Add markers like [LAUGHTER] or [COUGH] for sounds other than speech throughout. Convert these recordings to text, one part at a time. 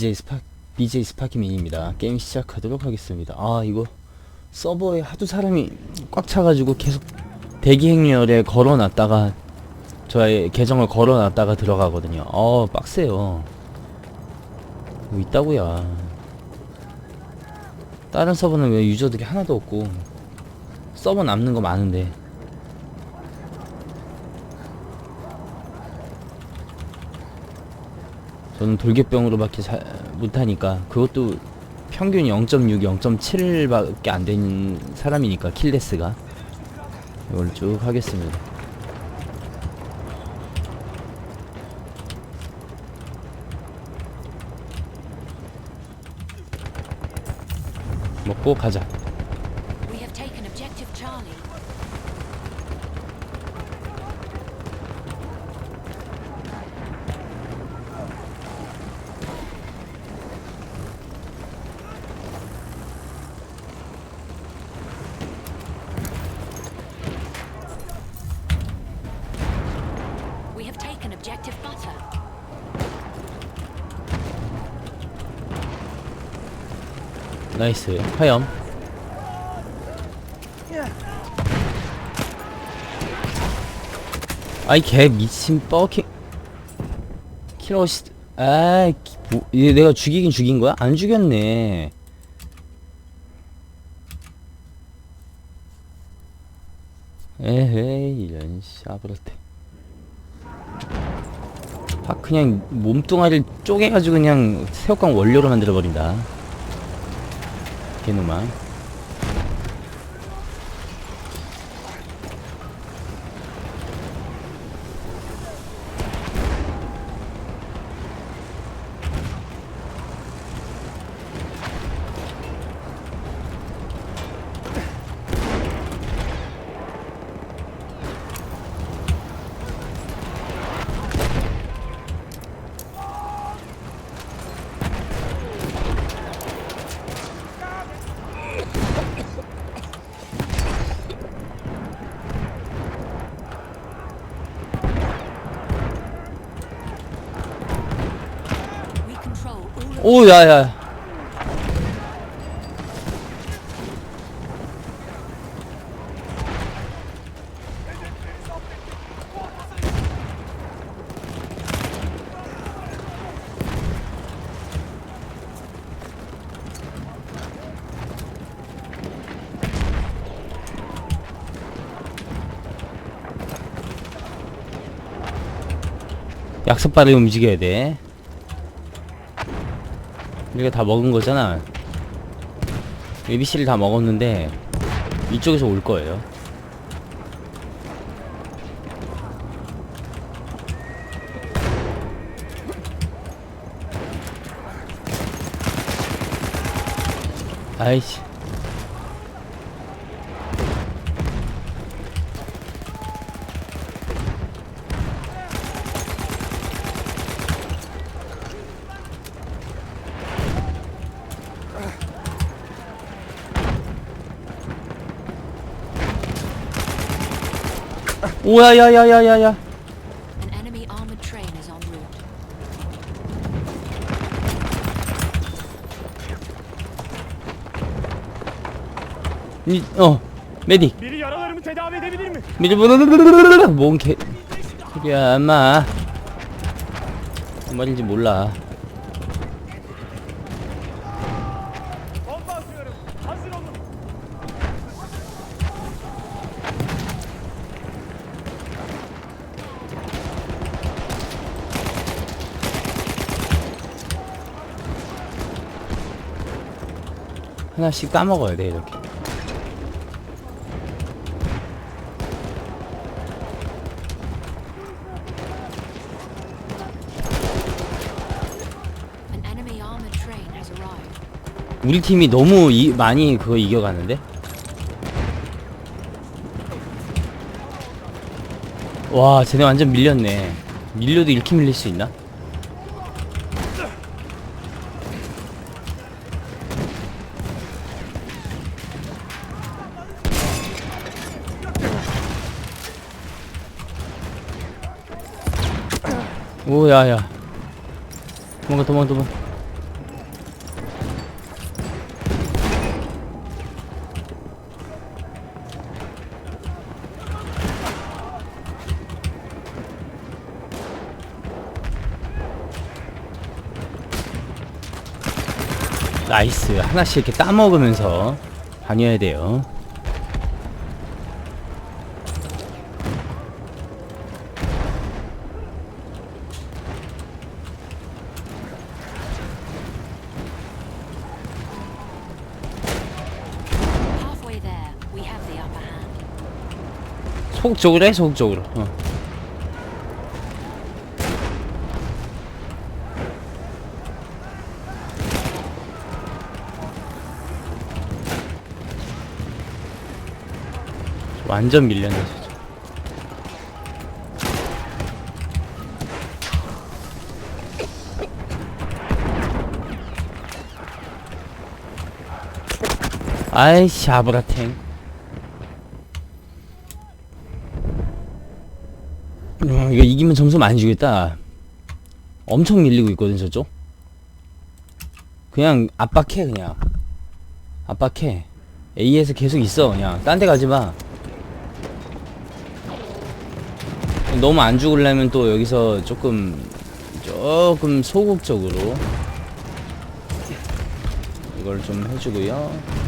BJ 스파 BJ 스파키민입니다. 게임 시작하도록 하겠습니다. 아 이거 서버에 하도 사람이 꽉 차가지고 계속 대기 행렬에 걸어놨다가 저의 계정을 걸어놨다가 들어가거든요. 어 빡세요. 뭐 있다고야. 다른 서버는 왜 유저들이 하나도 없고 서버 남는 거 많은데 저는 돌개병으로밖에 잘 못하니까 그것도 평균 0.6, 0.7밖에 안 되는 사람이니까 킬데스가 이걸 쭉 하겠습니다. 먹고 가자. 나이스. 화염. 아이 개 미친 뻐킹 킬러시 아이 기- 뭐, 얘 내가 죽이긴 죽인 거야? 안 죽였네 에헤이 이런 샤브라테 아 그냥 몸뚱아리를 쪼개가지고 그냥 새우깡 원료로 만들어버린다 개놈아 오 야 야 약속 빠르게 움직여야 돼. 우리가 다 먹은 거잖아. ABC를 다 먹었는데 이쪽에서 올 거예요. 아이씨. 오야야야야야야. an enemy armored train is en route. 이, 어, 메딕. Biri yaralarımı tedavi edebilir mi? 미리보르르르르르 뭔 개, 소리야, 엄마. 뭔 말인지 몰라. 하나씩 까먹어야 돼, 이렇게. 우리 팀이 너무 이, 많이 그거 이겨가는데? 와, 쟤네 완전 밀렸네. 밀려도 이렇게 밀릴 수 있나? 오야야. 도망가 도망 도망. 나이스. 하나씩 이렇게 따먹으면서 다녀야 돼요. 소극적으로 해 소극적으로 어. 완전 밀렸네 진짜. 아이씨 아브라탱 어, 이거 이기면 점수 많이 주겠다. 엄청 밀리고 있거든 저쪽. 그냥 압박해 그냥. 압박해. A에서 계속 있어 그냥. 딴 데 가지 마. 너무 안 죽으려면 또 여기서 조금 조금 소극적으로 이걸 좀 해주고요.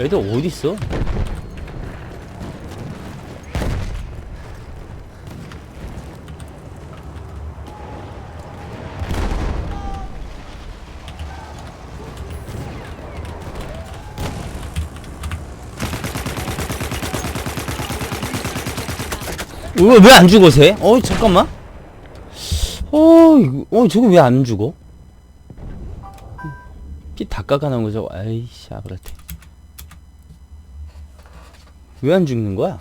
애들 어디 있어? 왜안 죽어 쟤? 어 잠깐만. 어 이거 어 저거 왜 안 죽어? 피 다 깎아놓은 거죠? 아이씨 아브라테. 왜 안 죽는 거야?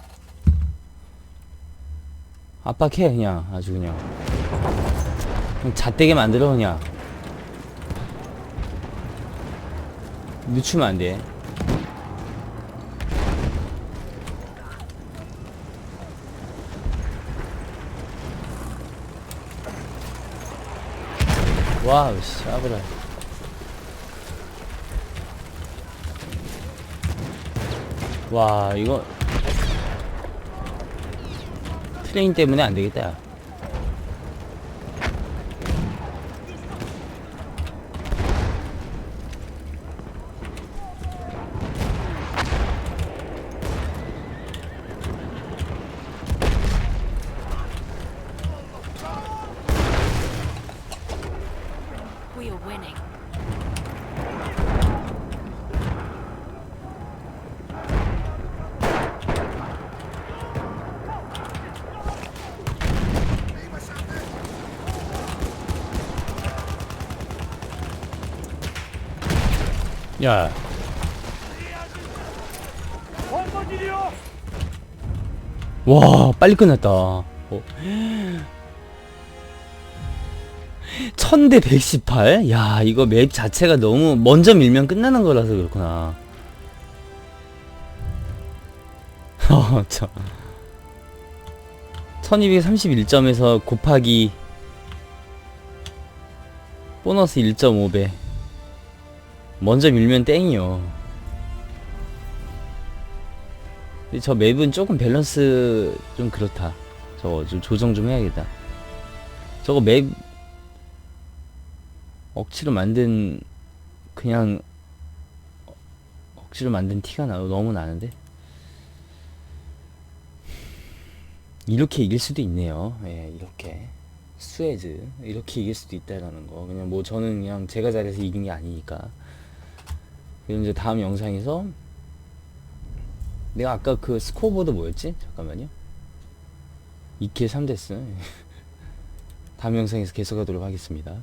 압박해 그냥. 아주 그냥. 그냥 잣대게 만들어 그냥. 늦추면 안돼. 와우 씨 아브라 와 이거 트레인 때문에 안 되겠다. 야. 와 빨리 끝났다. 어. 1000대 118? 야, 이거 맵 자체가 너무 먼저 밀면 끝나는 거라서 그렇구나. [LAUGHS] 어, 저. 1231점에서 곱하기 보너스 1.5배. 먼저 밀면 땡이요. 저 맵은 조금 밸런스 좀 그렇다. 저거 좀 조정 좀 해야겠다. 저거 맵 억지로 만든 그냥 어- 억지로 만든 티가 나 너무 나는데 이렇게 이길 수도 있네요. 예, 이렇게 스웨즈 이렇게 이길 수도 있다라는 거. 그냥 뭐 저는 그냥 제가 잘해서 이긴 게 아니니까. 그리고 이제 다음 영상에서 내가 아까 그 스코어보드 뭐였지? 잠깐만요. 2킬 3데스. [LAUGHS] 다음 영상에서 계속하도록 하겠습니다.